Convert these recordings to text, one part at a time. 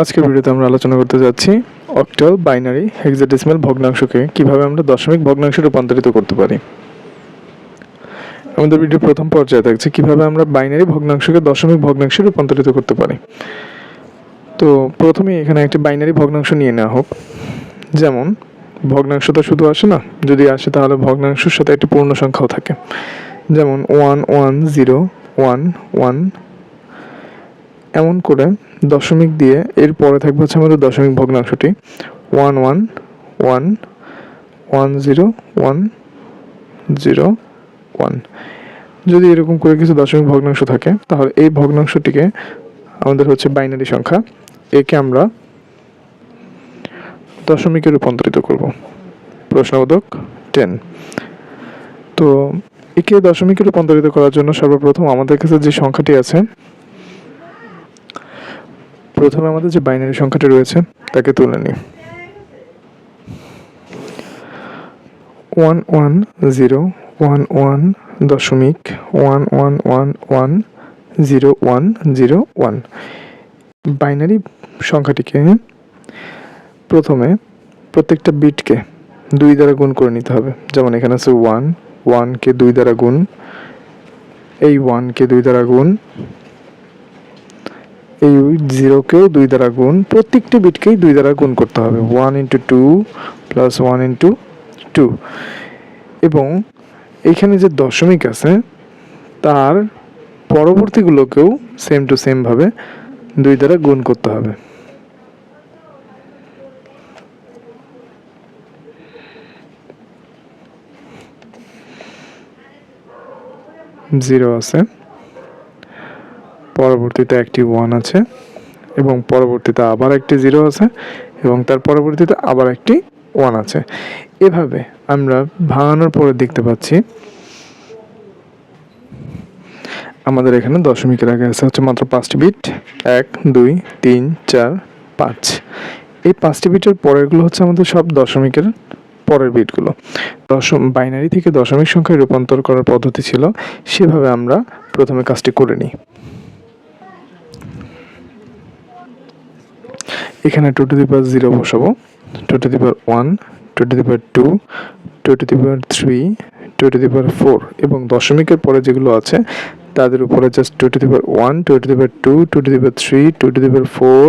আজকের ভিডিওতে আমরা আলোচনা করতে যাচ্ছি অক্টাল বাইনারি হেক্সাডেসিমাল ভগ্নাংশকে কীভাবে আমরা দশমিক ভগ্নাংশে রূপান্তরিত করতে পারি। আমাদের ভিডিও প্রথম পর্যায়ে থাকছে কীভাবে আমরা বাইনারি ভগ্নাংশকে দশমিক ভগ্নাংশে রূপান্তরিত করতে পারি। তো প্রথমে এখানে একটি বাইনারি ভগ্নাংশ নিয়ে নেওয়া হোক। যেমন, ভগ্নাংশ তো শুধু আসে না, যদি আসে তাহলে ভগ্নাংশের সাথে একটি পূর্ণ সংখ্যাও থাকে। যেমন one one zero one one এমন করে দশমিক দিয়ে এর পরে থাকবে হচ্ছে আমাদের দশমিক ভগ্নাংশটি। One one one one zero one zero one যদি এরকম করে কিছু দশমিক ভগ্নাংশ থাকে, তাহলে এই ভগ্নাংশটিকে আমাদের হচ্ছে বাইনারি সংখ্যা, একে আমরা দশমিকে রূপান্তরিত করব। প্রশ্নবোধক টেন তো একে দশমিকে রূপান্তরিত করার জন্য সর্বপ্রথম আমাদের কাছে যে সংখ্যাটি আছে প্রথমে আমাদের যে বাইনারি সংখ্যাটি রয়েছে, তাকে তুলে নিই। One one zero one one দশমিক one one one one zero one zero one binary সংখ্যাটিকে প্রথমে প্রত্যেকটা বিটকে দুই দ্বারা গুণ করে নিতে হবে। যেমন এখানে আছে ওয়ান ওয়ানকে দুই দ্বারা গুণ, এই ওয়ানকে দুই দ্বারা গুণ এই জিরোকেও দুই দ্বারা গুণ, প্রত্যেকটি বিটকেই দুই দ্বারা গুণ করতে হবে। One into two plus one into two এবং এখানে যে দশমিক আছে, তার পরবর্তীগুলোকেও সেম টু সেমভাবে দুই দ্বারা গুণ করতে হবে। জিরো আছে। পরবর্তীতে একটি ওয়ান আছে এবং পরবর্তীতে আবার একটি জিরো আছে এবং তার পরবর্তীতে আবার একটি ওয়ান আছে। এভাবে আমরা ভাঙানোর পরে দেখতে পাচ্ছি আমাদের এখানে দশমিকের আগে আছে, হচ্ছে মাত্র পাঁচটি বিট এক, দুই, তিন, চার, পাঁচ। এই পাঁচটি বিটের পরেরগুলো হচ্ছে আমাদের সব দশমিকের পরের বিটগুলো দশম বাইনারি থেকে দশমিক সংখ্যায় রূপান্তর করার পদ্ধতি ছিল, সেভাবে আমরা প্রথমে কাজটি করে নিই। এখানে two to the power zero বসাবো two to the power one two to the power two two to the power three two to the power four এবং দশমিকের পরে যেগুলো আছে তাদের উপরে just two to the power one two to the power two two to the power three two to the power four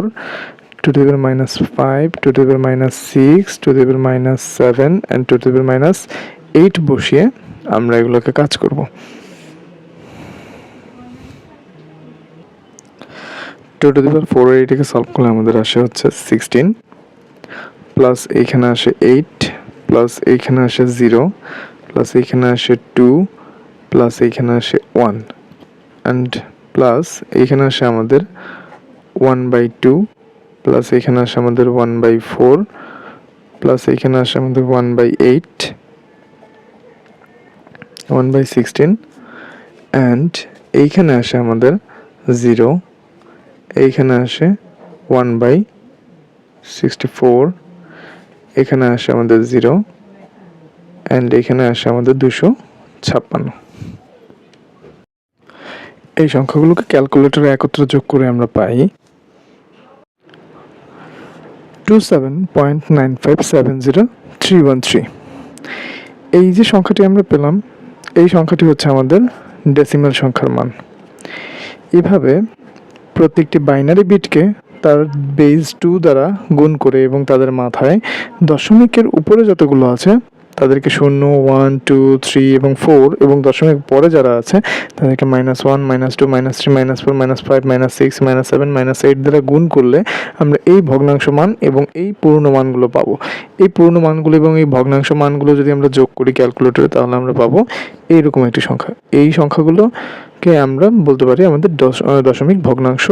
two to the power minus five two to the power minus six two to the power minus seven and two to the power minus eight বসিয়ে আমরা এগুলোকে কাজ করব two to the power four এইটাকে solve করলে আমাদের আসে হচ্ছে সিক্সটিন প্লাস এইখানে আসে এইট প্লাস এইখানে আসে জিরো প্লাস এইখানে আসে টু প্লাস এইখানে আসে ওয়ান অ্যান্ড প্লাস এইখানে আসে আমাদের ওয়ান বাই টু প্লাস এইখানে আসে আমাদের ওয়ান বাই ফোর প্লাস এইখানে আসে আমাদের one by eight one by sixteen and এইখানে আসে আমাদের জিরো এইখানে আসে ওয়ান বাই সিক্সটি ফোর এখানে আসে আমাদের জিরো অ্যান্ড এখানে আসে আমাদের দুশো ছাপ্পান্ন। এই সংখ্যাগুলোকে ক্যালকুলেটরে একত্র যোগ করে আমরা পাই two seven point nine five seven zero three one three এই যে সংখ্যাটি আমরা পেলাম, এই সংখ্যাটি হচ্ছে আমাদের ডেসিমাল সংখ্যার মান। এভাবে প্রত্যেকটি বাইনারি বিটকে তার বেস টু দ্বারা গুণ করে এবং তাদের মাথায় দশমিকের উপরে যতগুলো আছে তাদেরকে শূন্য ওয়ান টু থ্রি এবং ফোর এবং দশমিক পরে যারা আছে, তাদেরকে minus one minus two minus three minus four minus five minus six minus seven minus eight দ্বারা গুণ করলে আমরা এই ভগ্নাংশ মান এবং এই পূর্ণ মানগুলো পাবো। এই পূর্ণ মানগুলো এবং এই ভগ্নাংশ মানগুলো যদি আমরা যোগ করি ক্যালকুলেটরে তাহলে আমরা পাবো এইরকম একটি সংখ্যা। এই সংখ্যাগুলোকে আমরা বলতে পারি আমাদের দশ দশমিক ভগ্নাংশ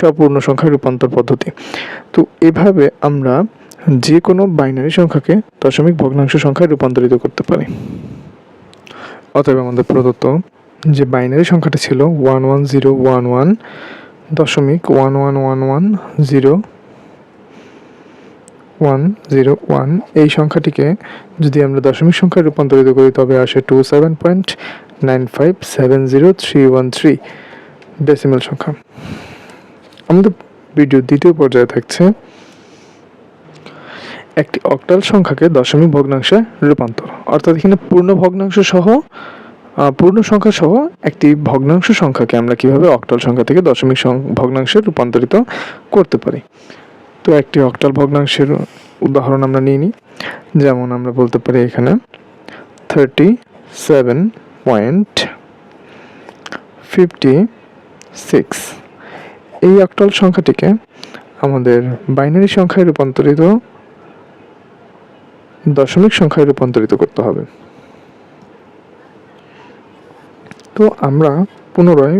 সম্পূর্ণ সংখ্যায় রূপান্তর পদ্ধতি। তো এভাবে আমরা যে কোনো বাইনারি সংখ্যাকে দশমিক ভগ্নাংশ সংখ্যায় রূপান্তরিত করতে পারি। অতএব আমাদের প্রদত্ত যে বাইনারি সংখ্যাটা ছিল one one zero one one দশমিক one one one one zero one zero one এই সংখ্যাটিকে যদি আমরা দশমিক সংখ্যায় রূপান্তরিত করি, তবে আসে two seven point nine five seven zero three one three decimal সংখ্যা। আমাদের ভিডিওর দ্বিতীয় পর্যায়ে থাকছে একটি অক্টাল সংখ্যাকে দশমিক ভগ্নাংশে রূপান্তর। অর্থাৎ এখানে পূর্ণ ভগ্নাংশ সহ পূর্ণ সংখ্যা সহ একটি ভগ্নাংশ সংখ্যাকে আমরা কীভাবে অক্টাল সংখ্যা থেকে দশমিক ভগ্নাংশে রূপান্তরিত করতে পারি? তো একটি অক্টাল ভগ্নাংশের উদাহরণ আমরা নিয়ে নিই যেমন আমরা বলতে পারি এখানে thirty seven point fifty six এই অক্টাল সংখ্যাটিকে আমাদের বাইনারি সংখ্যায় রূপান্তরিত দশমিক সংখ্যায় রূপান্তরিত করতে হবে। তো আমরা পুনরায়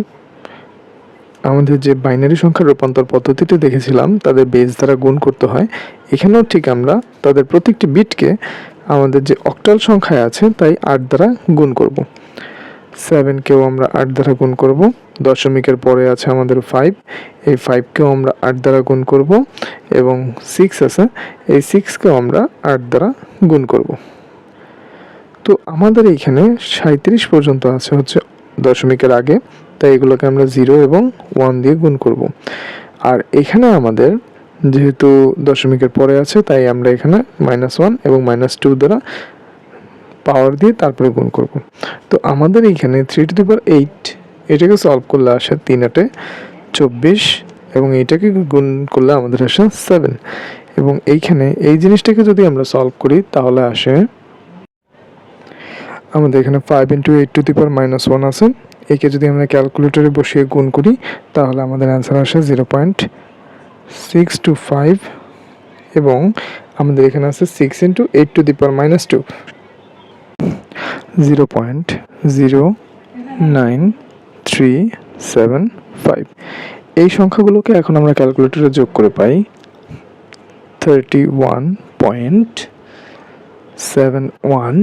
আমাদের যে বাইনারি সংখ্যার রূপান্তর পদ্ধতিটি দেখেছিলাম, তাদের বেজ দ্বারা গুণ করতে হয়। এখানেও ঠিক আমরা তাদের প্রত্যেকটি বিটকে আমাদের যে অক্টাল সংখ্যায় আছে, তাই আট দ্বারা গুণ করব। সেভেনকেও আমরা আট দ্বারা গুণ করব। দশমিকের পরে আছে আমাদের ফাইভ এই ফাইভকেও আমরা আট দ্বারা গুণ করব এবং সিক্স আছে। এই সিক্সকেও আমরা আট দ্বারা গুণ করব। তো আমাদের এইখানে সাঁত্রিশ পর্যন্ত আছে হচ্ছে দশমিকের আগে। তাই এগুলোকে আমরা জিরো এবং ওয়ান দিয়ে গুণ করব। আর এখানে আমাদের যেহেতু দশমিকের পরে আছে, তাই আমরা এখানে মাইনাস ওয়ান এবং মাইনাস টু দ্বারা পাওয়ার দিয়ে তারপরে গুণ করব। তো আমাদের এইখানে three to the power eight এটাকে সলভ করলে আসে তিন আটে চব্বিশ এবং এইটাকে গুণ করলে আমাদের আসে সেভেন এবং এইখানে এই জিনিসটাকে যদি আমরা সলভ করি, তাহলে আসে আমাদের এখানে five into eight to the power minus one আছে। একে যদি আমরা ক্যালকুলেটরে বসিয়ে গুণ করি, তাহলে আমাদের অ্যান্সার আসে zero point six two five এবং আমাদের এখানে আছে six into eight to the power minus two zero point zero nine three seven five এই সংখ্যাগুলোকে এখন আমরা ক্যালকুলেটরে যোগ করে পাই thirty one point seven one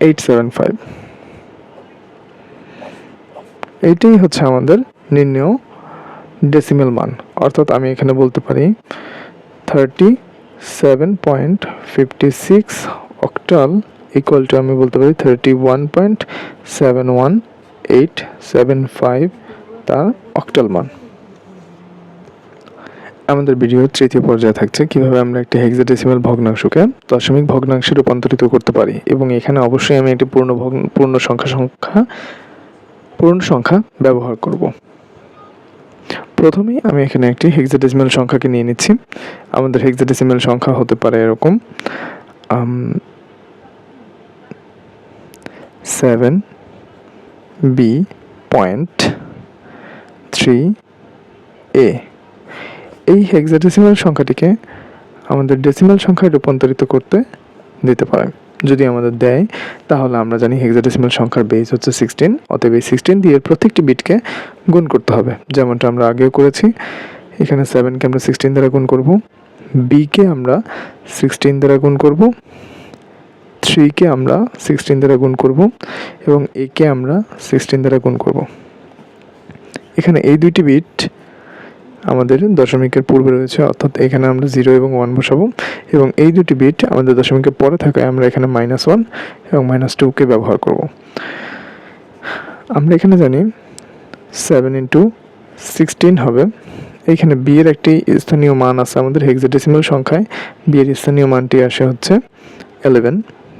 eight seven five এইটাই হচ্ছে আমাদের নির্ণয় ডেসিমেল মান। অর্থাৎ আমি এখানে বলতে পারি thirty seven point fifty six octal equal to আমি বলতে পারি thirty one point seven one eight seven five তার অক্টাল মান। আমাদের ভিডিওর তৃতীয় পর্যায়ে থাকছে, কীভাবে আমরা একটি হেক্সাডেসিমাল ভগ্নাংশকে দশমিক ভগ্নাংশে রূপান্তরিত করতে পারি, এবং এখানে অবশ্যই আমি একটি পূর্ণ ভগ্ন, পূর্ণ সংখ্যা সংখ্যা, পূর্ণ সংখ্যা ব্যবহার করব। প্রথমেই আমি এখানে একটি হেক্সাডেসিমাল সংখ্যাকে নিয়ে নিচ্ছি। আমাদের হেক্সাডেসিমাল সংখ্যা হতে পারে এরকম seven, B point three A. এই হেক্সাডেসিমাল সংখ্যাটিকে আমাদের ডেসিমাল সংখ্যায় রূপান্তরিত করতে দিতে পারে যদি আমাদের দেয়, তাহলে আমরা জানি হেক্সাডেসিমাল সংখ্যার বেস হচ্ছে সিক্সটিন অতএব এই সিক্সটিন দিয়ে প্রত্যেকটি বিটকে গুণ করতে হবে। যেমনটা আমরা আগেও করেছি, এখানে সেভেনকে আমরা সিক্সটিন দ্বারা গুণ করব বিকে আমরা সিক্সটিন দ্বারা গুণ করব থ্রিকে আমরা সিক্সটিন দ্বারা গুণ করব এবং একে আমরা সিক্সটিন দ্বারা গুণ করব। এখানে এই দুইটি বিট আমাদের দশমিকের পূর্বে রয়েছে, অর্থাৎ এখানে আমরা জিরো এবং ওয়ান বসাবো এবং এই দুটি বিট আমাদের দশমিকের পরে থাকায় আমরা এখানে মাইনাস ওয়ান এবং মাইনাস টুকে ব্যবহার করব। আমরা এখানে জানি সেভেন ইন্টু সিক্সটিন হবে। এইখানে বিয়ের একটি স্থানীয় মান আছে আমাদের হেক্সাডেসিমাল সংখ্যায়। বিয়ের স্থানীয় মানটি আসে হচ্ছে এলেভেন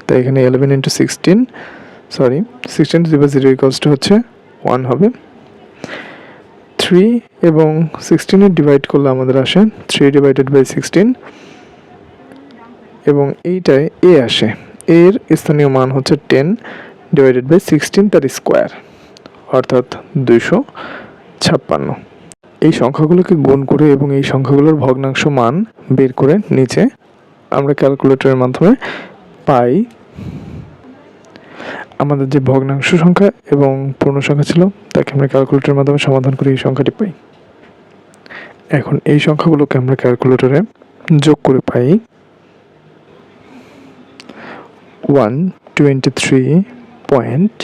তাই এখানে eleven into sixteen sorry sixteen to zero equals to হচ্ছে ওয়ান হবে। থ্রি এবং সিক্সটিনের ডিভাইড করলে আমাদের আসে থ্রি ডিভাইডেড বাই সিক্সটিন এবং এইটায় এ আসে। এর স্থানীয় মান হচ্ছে টেন ডিভাইডেড বাই সিক্সটিন তার স্কোয়ার অর্থাৎ দুইশো ছাপ্পান্ন। এই সংখ্যাগুলোকে গুণ করে এবং এই সংখ্যাগুলোর ভগ্নাংশ মান বের করে নিচে আমরা ক্যালকুলেটরের মাধ্যমে পাই। আমাদের যে ভগ্নাংশ সংখ্যা এবং পূর্ণ সংখ্যা ছিল, তাকে আমরা ক্যালকুলেটরের মাধ্যমে সমাধান করে এই সংখ্যাটি পাই। এখন এই সংখ্যাগুলোকে আমরা ক্যালকুলেটরে যোগ করে পাই one twenty three point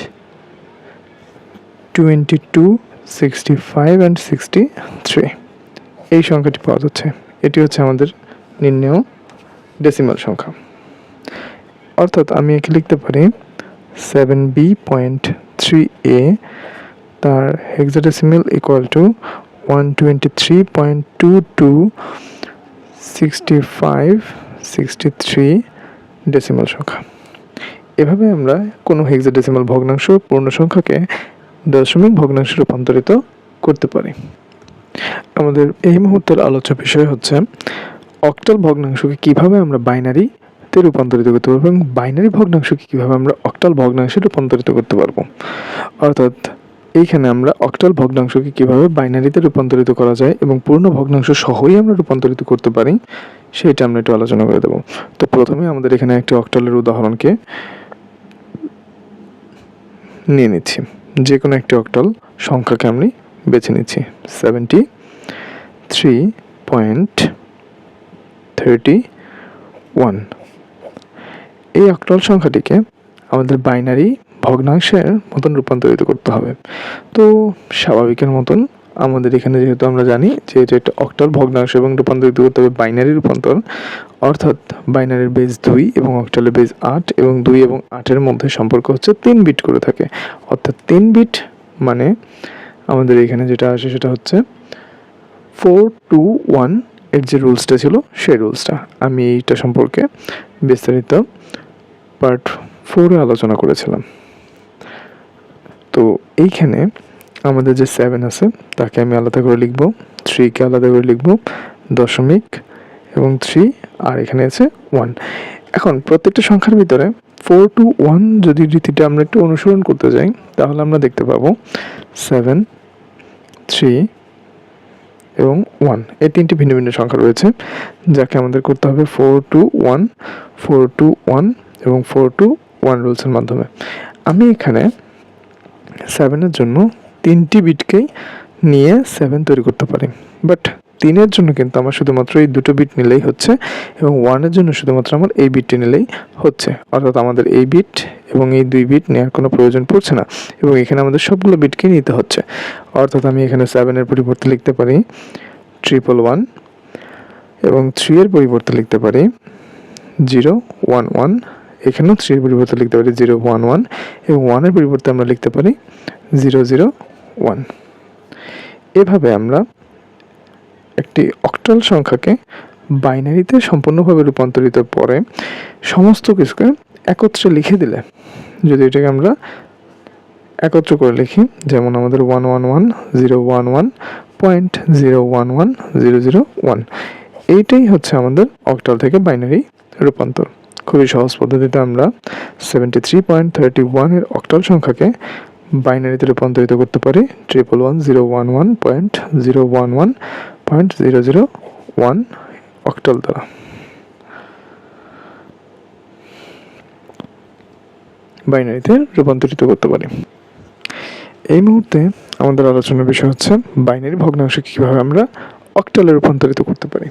twenty two sixty five and sixty three এই সংখ্যাটি পাওয়া যাচ্ছে। এটি হচ্ছে আমাদের নির্ণেয় ডেসিমাল সংখ্যা। অর্থাৎ আমি একে লিখতে পারি seven B point three A তার hexadecimal equal to one twenty three point two two sixty five sixty three decimal সংখ্যা। এভাবে আমরা কোনো হেক্সাডেসিমাল ভগ্নাংশ পূর্ণ সংখ্যাকে দশমিক ভগ্নাংশে রূপান্তরিত করতে পারি। আমাদের এই মুহূর্তের আলোচ্য বিষয় হচ্ছে অক্টাল ভগ্নাংশকে কীভাবে আমরা বাইনারিতে রূপান্তরিত করতে পারব এবং বাইনারি ভগ্নাংশকে কীভাবে আমরা অক্টাল ভগ্নাংশে রূপান্তরিত করতে পারব? অর্থাৎ এইখানে আমরা অক্টাল ভগ্নাংশকে কীভাবে বাইনারিতে রূপান্তরিত করা যায় এবং পূর্ণ ভগ্নাংশ সহই আমরা রূপান্তরিত করতে পারি, সেটা আমরা একটু আলোচনা করে দেবো। তো প্রথমে আমাদের এখানে একটি অক্টালের উদাহরণকে নিয়ে নিচ্ছি। যে কোনো একটি অক্টাল সংখ্যাকে আমি বেছে নিচ্ছি। Seventy three point thirty one এই অক্টাল সংখ্যাটিকে আমাদের বাইনারি ভগ্নাংশের মতন রূপান্তরিত করতে হবে। তো স্বাভাবিকের মতন আমাদের এখানে যেহেতু আমরা জানি যে এটা একটা অক্টাল ভগ্নাংশ এবং রূপান্তরিত করতে হবে বাইনারি রূপান্তর, অর্থাৎ বাইনারির বেজ দুই এবং অক্টালের বেজ আট এবং দুই এবং আটের মধ্যে সম্পর্ক হচ্ছে তিন বিট করে থাকে। অর্থাৎ তিন বিট মানে আমাদের এখানে যেটা আসে সেটা হচ্ছে ফোর টু ওয়ানের যে রুলসটা ছিল, সেই রুলসটা আমি এইটা সম্পর্কে বিস্তারিত পার্ট ফোরে আলোচনা করেছিলাম। তো এইখানে আমাদের যে সেভেন আছে, তাকে আমি আলাদা করে লিখব। থ্রিকে আলাদা করে লিখব, দশমিক এবং থ্রি আর এখানে আছে ওয়ান এখন প্রত্যেকটা সংখ্যার ভিতরে ফোর টু ওয়ান যদি রীতিটা আমরা একটু অনুসরণ করতে যাই, তাহলে আমরা দেখতে পাবো সেভেন থ্রি এবং ওয়ান এই তিনটি ভিন্ন ভিন্ন সংখ্যা রয়েছে, যাকে আমাদের করতে হবে four two one four two one এবং ফোর টু ওয়ান রুলসের মাধ্যমে। আমি এখানে সেভেনের জন্য তিনটি বিটকেই নিয়ে সেভেন তৈরি করতে পারি। বাট তিনের জন্য কিন্তু আমার শুধুমাত্র এই দুটো বিট নিলেই হচ্ছে এবং ওয়ানের জন্য শুধুমাত্র আমার এই বিটটি নিলেই হচ্ছে। অর্থাৎ আমাদের এই বিট এবং এই দুই বিট নেওয়ার কোনো প্রয়োজন পড়ছে না এবং এখানে আমাদের সবগুলো বিটকেই নিতে হচ্ছে। অর্থাৎ আমি এখানে সেভেনের পরিবর্তে লিখতে পারি ট্রিপল ওয়ান এবং থ্রি এর পরিবর্তে লিখতে পারি জিরো ওয়ান ওয়ান এখানেও থ্রির পরিবর্তে লিখতে পারি জিরো ওয়ান ওয়ান এবং ওয়ানের পরিবর্তে আমরা লিখতে পারি জিরো জিরো ওয়ান এভাবে আমরা একটি অক্টাল সংখ্যাকে বাইনারিতে সম্পূর্ণভাবে রূপান্তরিত পরে সমস্ত কিছুকে একত্রে লিখে দিলে, যদি এটাকে আমরা একত্র করে লিখি, যেমন আমাদের one one one zero one one point zero one one zero zero one এইটাই হচ্ছে আমাদের অক্টাল থেকে বাইনারি রূপান্তর। খুবই সহজ পদ্ধতিতে আমরা সেভেন্টি থ্রি পয়েন্ট থার্টি ওয়ানের অক্টাল সংখ্যাকে বাইনারিতে রূপান্তরিত করতে পারি triple one zero one one point zero one one point zero zero one octal দ্বারা। বাইনারিতে রূপান্তরিত করতে পারি। এই মুহূর্তে আমাদের আলোচনার বিষয় হচ্ছে, বাইনারি ভগ্নাংশকে কীভাবে আমরা অক্টালে রূপান্তরিত করতে পারি।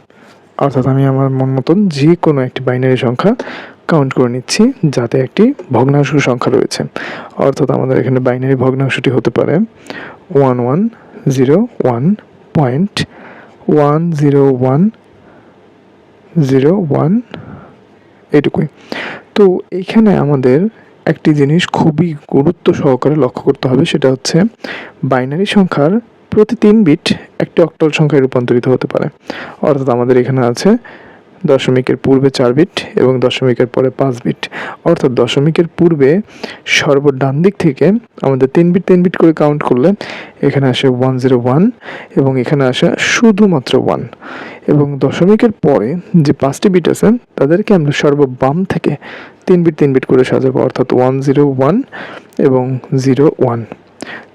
অর্থাৎ আমি আমার মন মতন যে কোনো একটি বাইনারি সংখ্যা কাউন্ট করে নিচ্ছি, যাতে একটি ভগ্নাংশ সংখ্যা রয়েছে। অর্থাৎ আমাদের এখানে বাইনারি ভগ্নাংশটি হতে পারে one one zero one point one zero one zero one এটুকুই। তো এইখানে আমাদের একটি জিনিস খুবই গুরুত্ব সহকারে লক্ষ্য করতে হবে, সেটা হচ্ছে বাইনারি সংখ্যার প্রতি তিন বিট একটি অক্টাল সংখ্যায় রূপান্তরিত হতে পারে। অর্থাৎ আমাদের এখানে আছে দশমিকের পূর্বে চার বিট এবং দশমিকের পরে পাঁচ বিট। অর্থাৎ দশমিকের পূর্বে সর্ব ডান দিক থেকে আমাদের তিন বিট তিন বিট করে কাউন্ট করলে এখানে আসে ওয়ান জিরো ওয়ান এবং এখানে আসে শুধুমাত্র ওয়ান এবং দশমিকের পরে যে পাঁচটি বিট আছে, তাদেরকে আমরা সর্ব বাম থেকে তিন বিট তিন বিট করে সাজাবো। অর্থাৎ ওয়ান জিরো ওয়ান এবং জিরো ওয়ান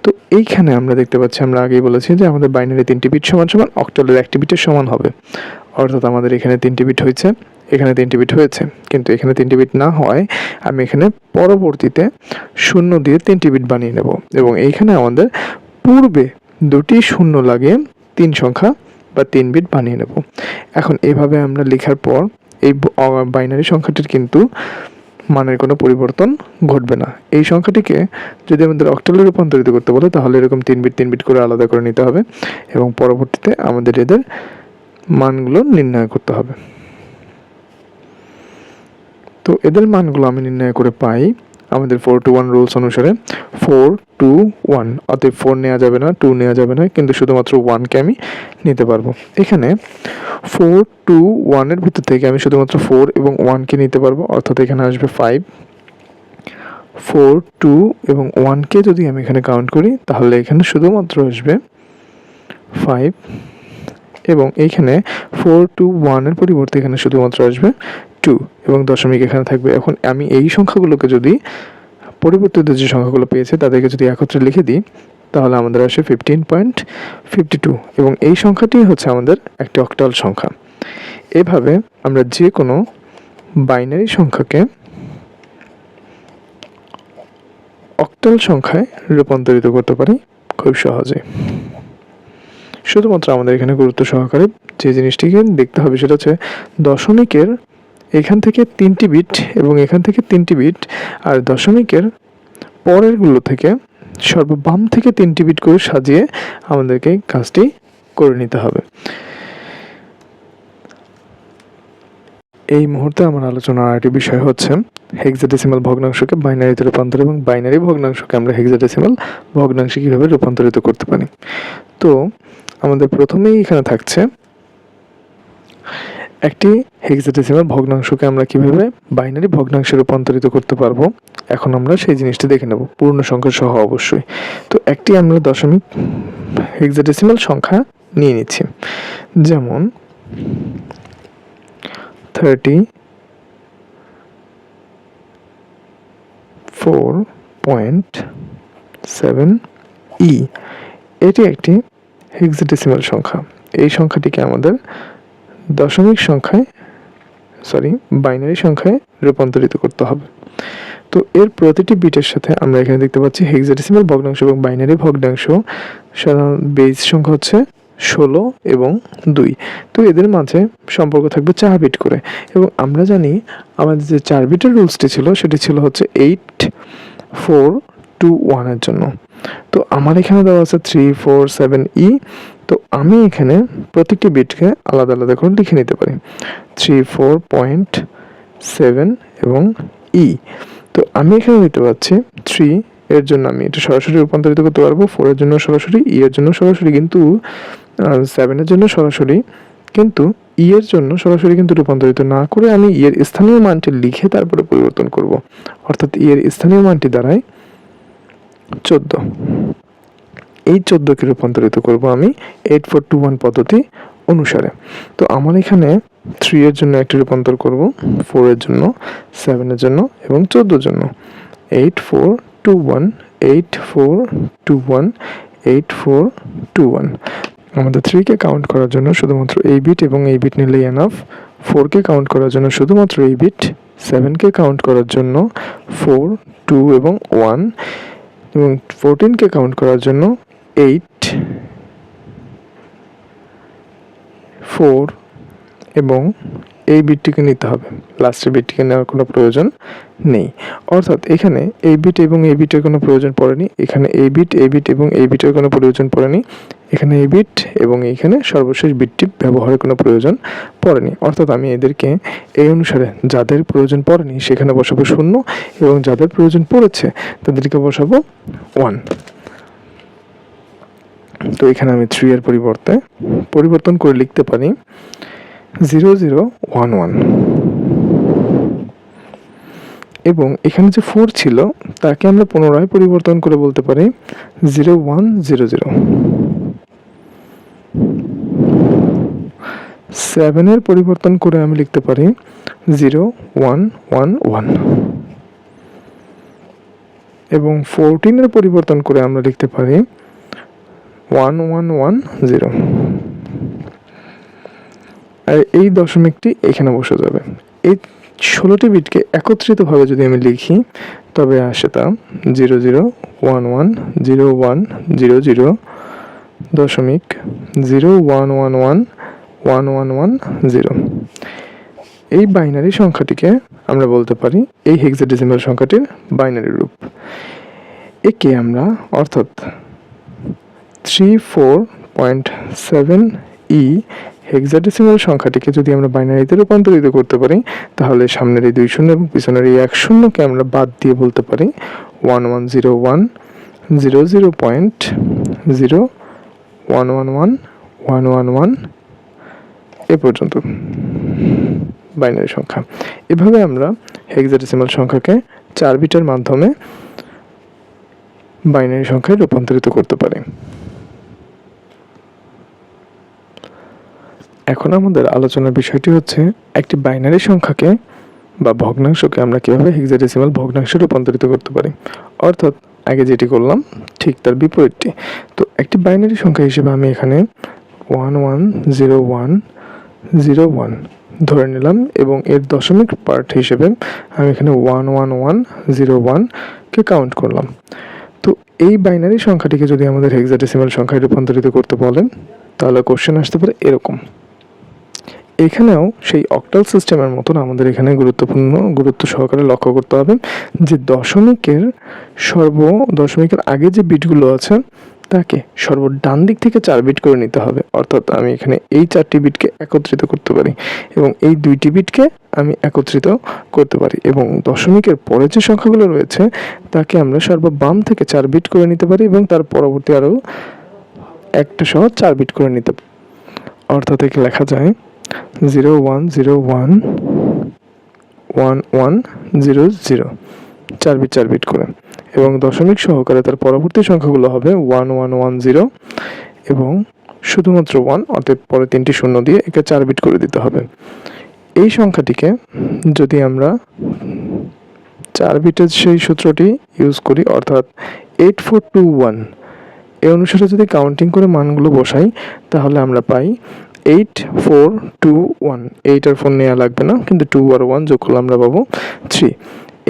তো এইখানে আমরা দেখতে পাচ্ছি, আমরা আগেই বলেছি যে আমাদের বাইনারি তিনটি বিট সমান সমান অক্টালের একটি বিটের সমান হবে। অর্থাৎ আমাদের এখানে তিনটি বিট হয়েছে, এখানে তিনটি বিট হয়েছে। কিন্তু এখানে তিনটি বিট না হয়, আমি এখানে পরবর্তীতে শূন্য দিয়ে তিনটি বিট বানিয়ে নেব। এবং এইখানে আমাদের পূর্বে দুটি শূন্য লাগে তিন সংখ্যা বা তিন বিট বানিয়ে নেব। এখন এভাবে আমরা লেখার পর এই বাইনারি সংখ্যাটির কিন্তু মানের কোনো পরিবর্তন ঘটবে না। এই সংখ্যাটিকে যদি আমাদের অক্টালে রূপান্তরিত করতে বলে, তাহলে এরকম তিন বিট তিন বিট করে আলাদা করে নিতে হবে এবং পরবর্তীতে আমাদের এদের মানগুলো নির্ণয় করতে হবে। তো এদের মানগুলো আমি নির্ণয় করে পাই আমাদের ফোর টু ওয়ান রুলস অনুসারে ফোর টু ওয়ান অতএব ফোর নেওয়া যাবে না টু নেওয়া যাবে না, কিন্তু শুধুমাত্র ওয়ানকে আমি নিতে পারব। এখানে ফোর টু ওয়ানের ভিতর থেকে আমি শুধুমাত্র ফোর এবং ওয়ানকে নিতে পারব, অর্থাৎ এখানে আসবে ফাইভ ফোর টু এবং ওয়ানকে যদি আমি এখানে কাউন্ট করি, তাহলে এখানে শুধুমাত্র আসবে ফাইভ এবং এইখানে ফোর টু ওয়ানের পরিবর্তে এখানে শুধুমাত্র আসবে টু এবং দশমিক এখানে থাকবে। এখন আমি এই সংখ্যাগুলোকে যদি পরিবর্তিত যে সংখ্যাগুলো পেয়েছে তাদেরকে যদি একত্রে লিখে দিই, তাহলে আমাদের আসে ফিফটিন পয়েন্ট ফিফটি টু এবং এই সংখ্যাটি হচ্ছে আমাদের একটি অক্টাল সংখ্যা। এভাবে আমরা যে কোনো বাইনারি সংখ্যাকে অক্টাল সংখ্যায় রূপান্তরিত করতে পারি খুব সহজে। শুধুমাত্র আমাদের এখানে গুরুত্ব সহকারে যে জিনিসটিকে দেখতে হবে সেটা হচ্ছে দশমিকের এখান থেকে তিনটি বিট এবং এখান থেকে তিনটি বিট, আর দশমিকের পরেরগুলো থেকে সর্ববাম থেকে তিনটি বিট করে সাজিয়ে আমাদেরকে কাজটি করে নিতে হবে। এই মুহূর্তে আমার আলোচনার আরেকটি বিষয় হচ্ছে হেক্সাডেসিমাল ভগ্নাংশকে বাইনারিতে রূপান্তর এবং বাইনারি ভগ্নাংশকে আমরা হেক্সাডেসিমাল ভগ্নাংশে কীভাবে রূপান্তরিত করতে পারি? তো, আমাদের প্রথমেই এখানে থাকছে একটি হেক্সাডেসিমাল ভগ্নাংশকে আমরা কীভাবে বাইনারি ভগ্নাংশে রূপান্তরিত করতে পারব? এখন আমরা সেই জিনিসটি দেখে নেব। পূর্ণ সংখ্যা সহ অবশ্যই। তো একটি আমরা দশমিক হেক্সাডেসিমাল সংখ্যা নিয়ে নিচ্ছি। যেমন thirty four point seven E. এটি একটি হেক্সাডেসিমাল সংখ্যা। এই সংখ্যাটিকে আমাদের দশমিক সংখ্যায় সরি বাইনারি সংখ্যায় রূপান্তরিত করতে হবে। তো এর প্রতিটি বিটের সাথে আমরা এখানে দেখতে পাচ্ছি হেক্সাডেসিমাল ভগ্নাংশ এবং বাইনারি ভগ্নাংশ। সাধারণ বেজ সংখ্যা হচ্ছে ষোলো এবং দুই। তো এদের মাঝে সম্পর্ক থাকবে চার বিট করে। এবং আমরা জানি আমাদের যে চার বিটের রুলসটি ছিল, সেটি ছিল হচ্ছে এইট ফোর টু ওয়ানের জন্য। তো আমার এখানে দেওয়া আছে থ্রি ফোর সেভেন ই তো আমি এখানে প্রত্যেকটি বিটকে আলাদা আলাদা করে লিখে নিতে পারি। থ্রি ফোর পয়েন্ট সেভেন এবং ই তো আমি এখানে দিতে পারছি থ্রি এর জন্য আমি এটা সরাসরি রূপান্তরিত করতে পারব ফোরের জন্য সরাসরি ই এর জন্য সরাসরি, কিন্তু সেভেনের জন্য সরাসরি, কিন্তু ই এর জন্য সরাসরি কিন্তু রূপান্তরিত না করে আমি ই এর স্থানীয় মানটি লিখে তারপরে পরিবর্তন করব। অর্থাৎ ই এর স্থানীয় মানটি দাঁড়ায় চোদ্দ। এই চোদ্দোকে রূপান্তরিত করব আমি এইট ফোর টু ওয়ান পদ্ধতি অনুসারে। তো আমার এখানে থ্রি এর জন্য একটি রূপান্তর করব ফোরের জন্য সেভেনের জন্য এবং চোদ্দোর জন্য। Eight four two one eight four two one eight four two one আমাদের থ্রিকে কাউন্ট করার জন্য শুধুমাত্র এই বিট এবং এই বিট নিলেই এনাফ ফোরকে কাউন্ট করার জন্য শুধুমাত্র এই বিট সেভেনকে কাউন্ট করার জন্য ফোর টু এবং ওয়ান এবং ফোরটিনকে কাউন্ট করার জন্য এইট ফোর এবং এই বিটটিকে নিতে হবে। লাস্টের বিটটিকে নেওয়ার কোনো প্রয়োজন নেই। অর্থাৎ এখানে এই বিট এবং এই বিটের কোনো প্রয়োজন পড়েনি। এখানে এই বিট এই বিট এবং এই বিটের কোনো প্রয়োজন পড়েনি। এখানে এই বিট এবং এইখানে সর্বশেষ বিটটি ব্যবহারের কোনো প্রয়োজন পড়েনি। অর্থাৎ আমি এদেরকে এই অনুসারে যাদের প্রয়োজন পড়েনি সেখানে বসাবো শূন্য এবং যাদের প্রয়োজন পড়েছে তাদেরকে বসাবো ওয়ান তো এখানে আমি থ্রি এর পরিবর্তে পরিবর্তন করে লিখতে পারি জিরো জিরো ওয়ান ওয়ান এবং এখানে যে ফোর ছিল, তাকে আমরা পুনরায় পরিবর্তন করে বলতে পারি জিরো ওয়ান জিরো জিরো সেভেনের পরিবর্তন করে আমি লিখতে পারি জিরো ওয়ান ওয়ান ওয়ান এবং ফোরটিনের পরিবর্তন করে আমরা লিখতে পারি ওয়ান ওয়ান ওয়ান জিরো আর এই দশমিকটি এখানে বসে যাবে। এই ষোলোটি বিটকে একত্রিতভাবে যদি আমি লিখি, তবে আসে তা zero zero one one zero one zero zero দশমিক zero one one one one one one zero এই বাইনারি সংখ্যাটিকে আমরা বলতে পারি এই হেক্সাডেসিমাল সংখ্যাটির বাইনারি রূপ। একে আমরা অর্থাৎ three four point seven E hexadecimal সংখ্যাটিকে যদি আমরা বাইনারিতে রূপান্তরিত করতে পারি, তাহলে সামনের এই দুই শূন্য এবং পিছনের এই এক শূন্যকে আমরা বাদ দিয়ে বলতে পারি one one zero one zero zero point zero one one one one one one এ পর্যন্ত বাইনারি সংখ্যা। এভাবে আমরা হেক্সাডেসিমাল সংখ্যাকে চার বিটের মাধ্যমে বাইনারি সংখ্যায় রূপান্তরিত করতে পারি। এখন আমাদের আলোচনার বিষয়টি হচ্ছে, একটি বাইনারি সংখ্যাকে বা ভগ্নাংশকে আমরা কীভাবে হেক্সাডেসিমাল ভগ্নাংশে রূপান্তরিত করতে পারি? অর্থাৎ, আগে যেটি করলাম, ঠিক তার বিপরীতটি। তো একটি বাইনারি সংখ্যা হিসেবে আমি এখানে one one zero one zero one ধরে নিলাম এবং এর দশমিক পার্ট হিসেবে আমি এখানে ওয়ান ওয়ান ওয়ান জিরো ওয়ানকে কাউন্ট করলাম। তো এই বাইনারি সংখ্যাটিকে যদি আমাদের হেক্সাডেসিমাল সংখ্যায় রূপান্তরিত করতে বলেন, তাহলে কোশ্চেন আসতে পারে এরকম। এখানেও সেই অক্টাল সিস্টেমের মতন আমাদের এখানে গুরুত্বপূর্ণ গুরুত্ব সহকারে লক্ষ্য করতে হবে যে দশমিকের সর্ব, দশমিকের আগে যে বিটগুলো আছে, তাকে সর্ব ডান দিক থেকে চার বিট করে নিতে হবে। অর্থাৎ আমি এখানে এই চারটি বিটকে একত্রিত করতে পারি এবং এই দুইটি বিটকে আমি একত্রিত করতে পারি এবং দশমিকের পরে যে সংখ্যাগুলো রয়েছে, তাকে আমরা সর্ব বাম থেকে চার বিট করে নিতে পারি এবং তার পরবর্তী আরও একটা সহ চার বিট করে নিতে অর্থাৎ একে লেখা যায় zero one zero one one one zero zero চার বিট চার বিট করে। এবং দশমিক সহকারে তার পরবর্তী সংখ্যাগুলো হবে ওয়ান ওয়ান ওয়ান জিরো এবং শুধুমাত্র ওয়ান অতএব পরে তিনটি শূন্য দিয়ে একে চার বিট করে দিতে হবে। এই সংখ্যাটিকে যদি আমরা চার বিটের সেই সূত্রটি ইউজ করি, অর্থাৎ এইট ফোর টু ওয়ান এই অনুসারে যদি কাউন্টিং করে মানগুলো বসাই, তাহলে আমরা পাই eight four two one eight আর ফোর নেওয়া লাগবে না, কিন্তু টু আর ওয়ান যোগ করলে আমরা পাবো three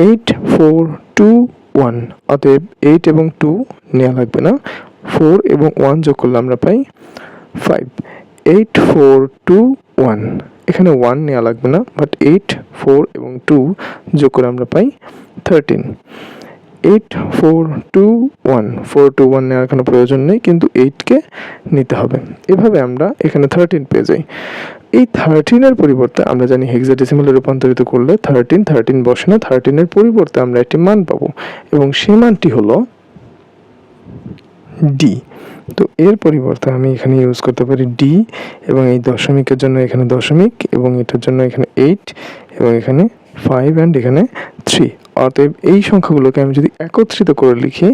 eight four two one অতএব এইট এবং টু নেওয়া লাগবে না। ফোর এবং ওয়ান যোগ করলে আমরা পাই five eight four two one এখানে ওয়ান নেওয়া লাগবে না বাট এইট ফোর এবং টু যোগ করে আমরা পাই thirteen eight four two one four two one নেওয়ার কোনো প্রয়োজন নেই, কিন্তু এইটকে নিতে হবে। এভাবে আমরা এখানে থার্টিন পেয়ে যাই। এই থার্টিনের পরিবর্তে আমরা জানি হেক্সাডেসিমালে রূপান্তরিত করলে থার্টিন থার্টিন বসে না থার্টিনের পরিবর্তে আমরা একটি মান পাবো। এবং সেই মানটি হলো ডি তো এর পরিবর্তে আমি এখানে ইউজ করতে পারি ডি এবং এই দশমিকের জন্য এখানে দশমিক, এবং এটার জন্য এখানে এইট এবং এখানে ফাইভ অ্যান্ড এখানে থ্রি অতএব এই সংখ্যাগুলোকে আমি যদি একত্রিত করে লিখি,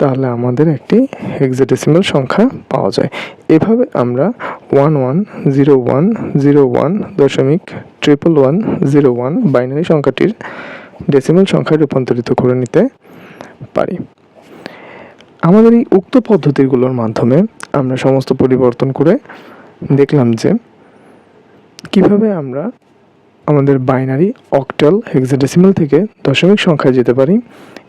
তাহলে আমাদের একটি হেক্সাডেসিমাল সংখ্যা পাওয়া যায়। এভাবে আমরা one one zero one zero one দশমিক triple one zero one binary সংখ্যাটির ডেসিমাল সংখ্যায় রূপান্তরিত করে নিতে পারি। আমাদের এই উক্ত পদ্ধতিগুলোর মাধ্যমে আমরা সমস্ত পরিবর্তন করে দেখলাম যে কীভাবে আমরা আমাদের বাইনারি অক্টাল হেক্সাডেসিমাল থেকে দশমিক সংখ্যায় যেতে পারি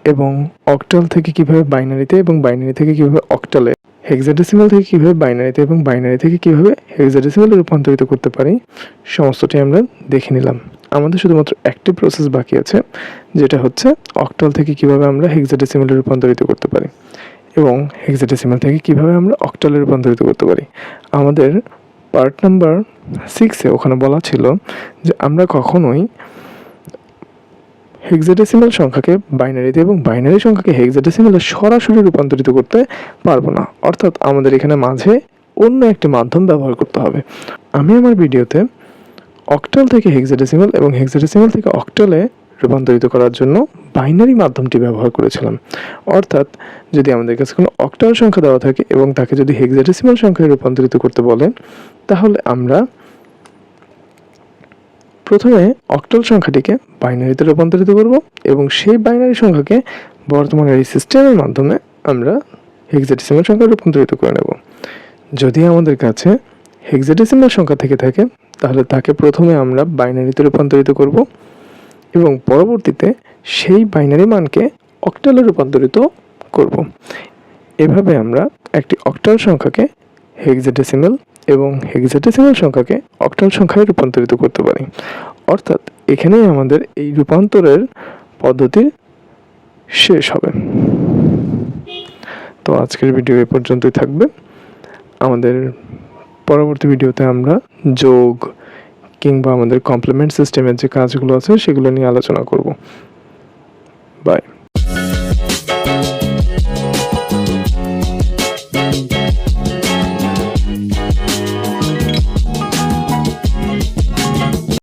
এবং অক্টাল থেকে কীভাবে বাইনারিতে এবং বাইনারি থেকে কীভাবে অক্টালে হেক্সাডেসিমাল থেকে কীভাবে বাইনারিতে এবং বাইনারি থেকে কীভাবে হেক্সাডেসিমালে রূপান্তরিত করতে পারি, সমস্তটি আমরা দেখে নিলাম। আমাদের শুধুমাত্র একটি প্রসেস বাকি আছে, যেটা হচ্ছে অক্টাল থেকে কীভাবে আমরা হেক্সাডেসিমালে রূপান্তরিত করতে পারি এবং হেক্সাডেসিমাল থেকে কীভাবে আমরা অক্টালে রূপান্তরিত করতে পারি। আমাদের পার্ট নাম্বার সিক্সে ওখানে বলা ছিল যে আমরা কখনোই হেক্সাডেসিমাল সংখ্যাকে বাইনারিতে এবং বাইনারি সংখ্যাকে হেক্সাডেসিমালে সরাসরি রূপান্তরিত করতে পারব না। অর্থাৎ আমাদের এখানে মাঝে অন্য একটি মাধ্যম ব্যবহার করতে হবে। আমি আমার ভিডিওতে অক্টাল থেকে হেক্সাডেসিমাল এবং হেক্সাডেসিমাল থেকে অক্টালে রূপান্তরিত করার জন্য বাইনারি মাধ্যমটি ব্যবহার করেছিলাম। অর্থাৎ যদি আমাদের কাছে কোনো অক্টাল সংখ্যা দেওয়া থাকে এবং তাকে যদি হেক্সাডেসিমাল সংখ্যায় রূপান্তরিত করতে বলেন, তাহলে আমরা প্রথমে অক্টাল সংখ্যাটিকে বাইনারিতে রূপান্তরিত করব এবং সেই বাইনারি সংখ্যাকে বর্তমানের এই সিস্টেমের মাধ্যমে আমরা হেক্সাডেসিমাল সংখ্যায় রূপান্তরিত করে নেব। যদি আমাদের কাছে হেক্সাডেসিমাল সংখ্যা থেকে থাকে, তাহলে তাকে প্রথমে আমরা বাইনারিতে রূপান্তরিত করব এবং পরবর্তীতে সেই বাইনারি মানকে অক্টালে রূপান্তরিত করব। এভাবে আমরা একটি অক্টাল সংখ্যাকে হেক্সাডেসিমাল এবং হেক্সাডেসিমাল সংখ্যাকে অক্টাল সংখ্যায় রূপান্তরিত করতে পারি। অর্থাৎ এখানেই আমাদের এই রূপান্তরের পদ্ধতি শেষ হবে। তো আজকের ভিডিও এ পর্যন্তই থাকবে। আমাদের পরবর্তী ভিডিওতে আমরা যোগ কিংবা আমাদের কমপ্লিমেন্ট সিস্টেমের যে কাজগুলো আছে, সেগুলো নিয়ে আলোচনা করব।